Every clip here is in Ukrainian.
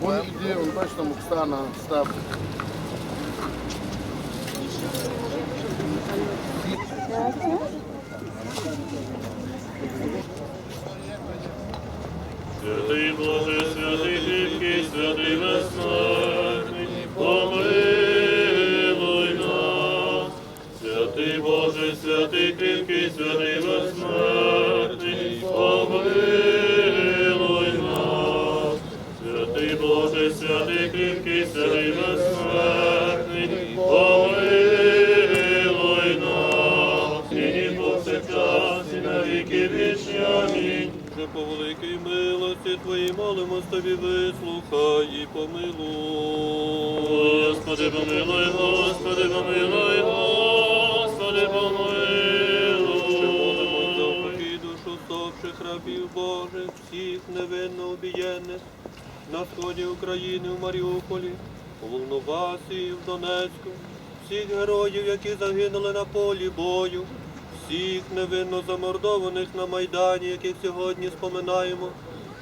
Вон где, он точно Мукстана Став. Святий Боже, повсякчас, і на віки вічні. Амінь. Вже по великій милості Твоїй молимось Тобі, вислухай і помилуй. Господи, помилуй, Господи, помилуй, Господи, помилуй. Ще молимось за упокій душу совших рабів Божих, всіх невинно обієнних, на сході України, в Маріуполі, у Волновасі, в Донецьку, всіх героїв, які загинули на полі бою, всіх невинно замордованих на Майдані, яких сьогодні споминаємо,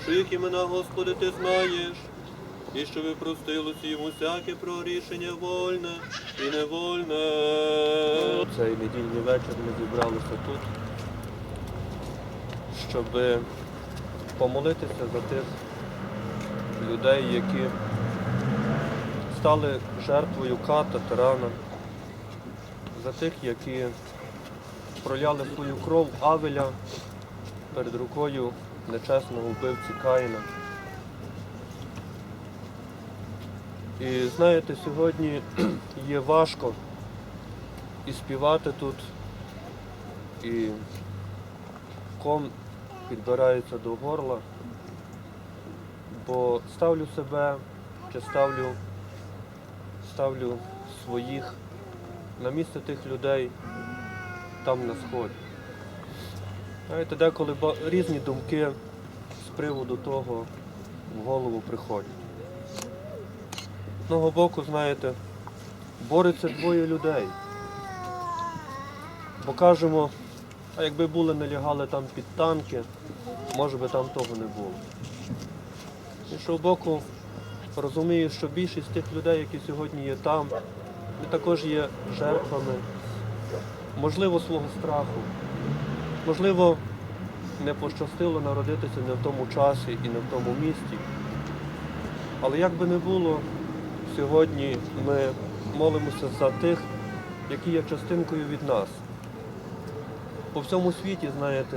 що їх імена, Господи, ти знаєш, і що ви простилося йому всяке прорішення вольне і невольне. Цей недільний вечір ми зібралися тут, щоб помолитися за тих людей, які стали жертвою ката, тирана, за тих, які проляли свою кров Авеля перед рукою нечесного вбивці Каїна. І знаєте, сьогодні є важко і співати тут, і ком підбирається до горла, бо ставлю себе чи ставлю, ставлю своїх на місце тих людей там на сході. Знаєте, деколи різні думки з приводу того в голову приходять. З одного боку, знаєте, бореться двоє людей. Бо кажемо, а якби були не лягали там під танки, може би там того не було. З іншого боку, розумію, що більшість тих людей, які сьогодні є там, також є жертвами, можливо, свого страху, можливо, не пощастило народитися не в тому часі і не в тому місті. Але як би не було, сьогодні ми молимося за тих, які є частинкою від нас. По всьому світі, знаєте,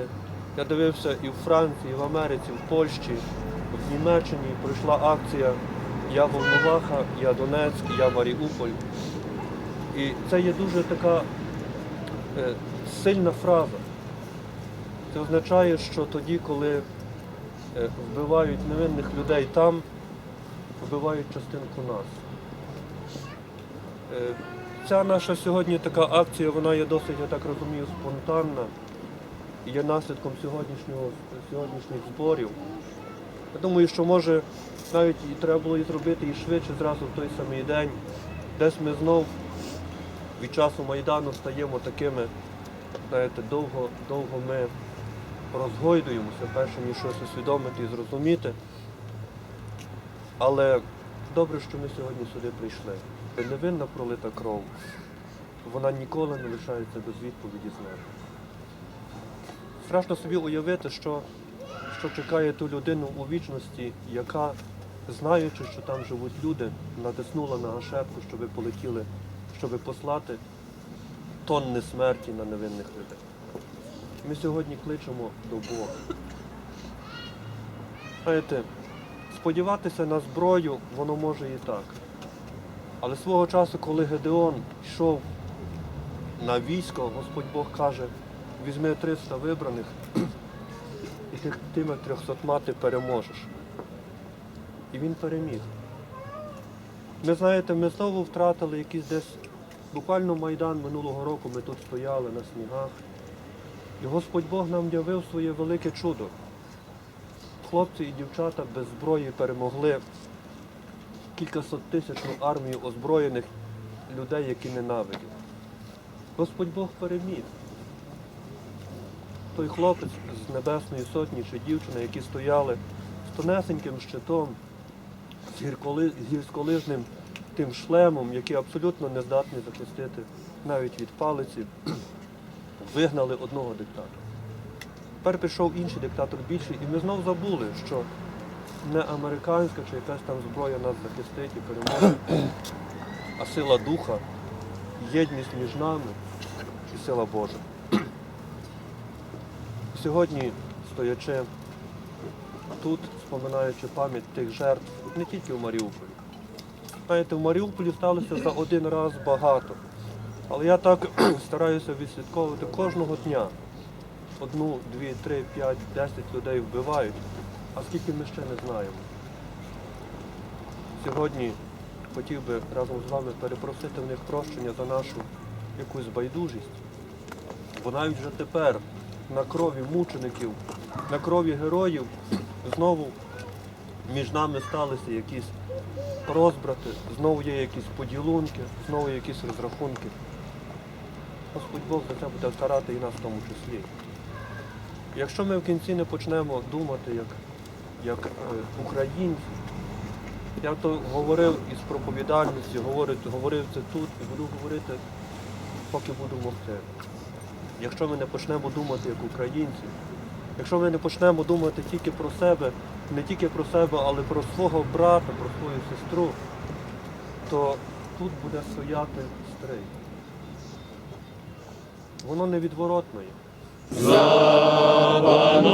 я дивився і в Франції, і в Америці, в Польщі, в Німеччині пройшла акція Я Волноваха, я Донецьк, я Маріуполь. І це є дуже така сильна фраза. Це означає, що тоді, коли е, вбивають невинних людей там, вбивають частинку нас. Е, Ця наша сьогодні така акція, вона є досить, я так розумію, спонтанна є наслідком сьогоднішнього, сьогоднішніх зборів. Я думаю, що може навіть і треба було і зробити і швидше зразу в той самий день. Десь ми знов від часу Майдану стаємо такими, знаєте, довго, довго ми розгойдуємося, перше ніж щось усвідомити і зрозуміти. Але добре, що ми сьогодні сюди прийшли. Невинна пролита кров, вона ніколи не лишається без відповіді з нею. Страшно собі уявити, що, що чекає ту людину у вічності, яка, знаючи, що там живуть люди, натиснула на гашетку, щоб полетіли, щоб послати тонни смерті на невинних людей. Ми сьогодні кличемо до Бога. Знаєте, сподіватися на зброю, воно може і так. Але свого часу, коли Гедеон йшов на військо, Господь Бог каже, візьми 300 вибраних і ти тими 300 ти переможеш. І він переміг. Ми знаєте, ми знову втратили якийсь десь, буквально Майдан минулого року ми тут стояли на снігах. І Господь Бог нам явив своє велике чудо. Хлопці і дівчата без зброї перемогли кількасоттисячну армію озброєних людей, які ненавидять. Господь Бог переміг. той хлопець з Небесної Сотні чи дівчина, які стояли з тонесеньким щитом, з гірськолижним тим шлемом, який абсолютно не здатний захистити навіть від палиці, вигнали одного диктатора. Тепер пішов інший диктатор більший, і ми знов забули, що не американська чи якась там зброя нас захистить і переможе, а сила духа, єдність між нами і сила Божа. Сьогодні, стоячи тут, споминаючи пам'ять тих жертв, не тільки в Маріуполі. Знаєте, в Маріуполі сталося за один раз багато. Але я так стараюся відслідковувати кожного дня. Одну, дві, три, п'ять, десять людей вбивають, а скільки ми ще не знаємо. Сьогодні хотів би разом з вами перепросити в них прощення за нашу якусь байдужість. Бо навіть вже тепер на крові мучеників, на крові героїв знову між нами сталися якісь розбрати, знову є якісь поділунки, знову є якісь розрахунки. Господь Бог за це буде карати і нас в тому числі. Якщо ми в кінці не почнемо думати як, як е, українці, я то говорив із проповідальності, говорив, говорив це тут і буду говорити, поки буду могти. Якщо ми не почнемо думати як українці, якщо ми не почнемо думати тільки про себе, не тільки про себе, але про свого брата, про свою сестру, то тут буде стояти стрий. Воно невідворотно є. Запануєм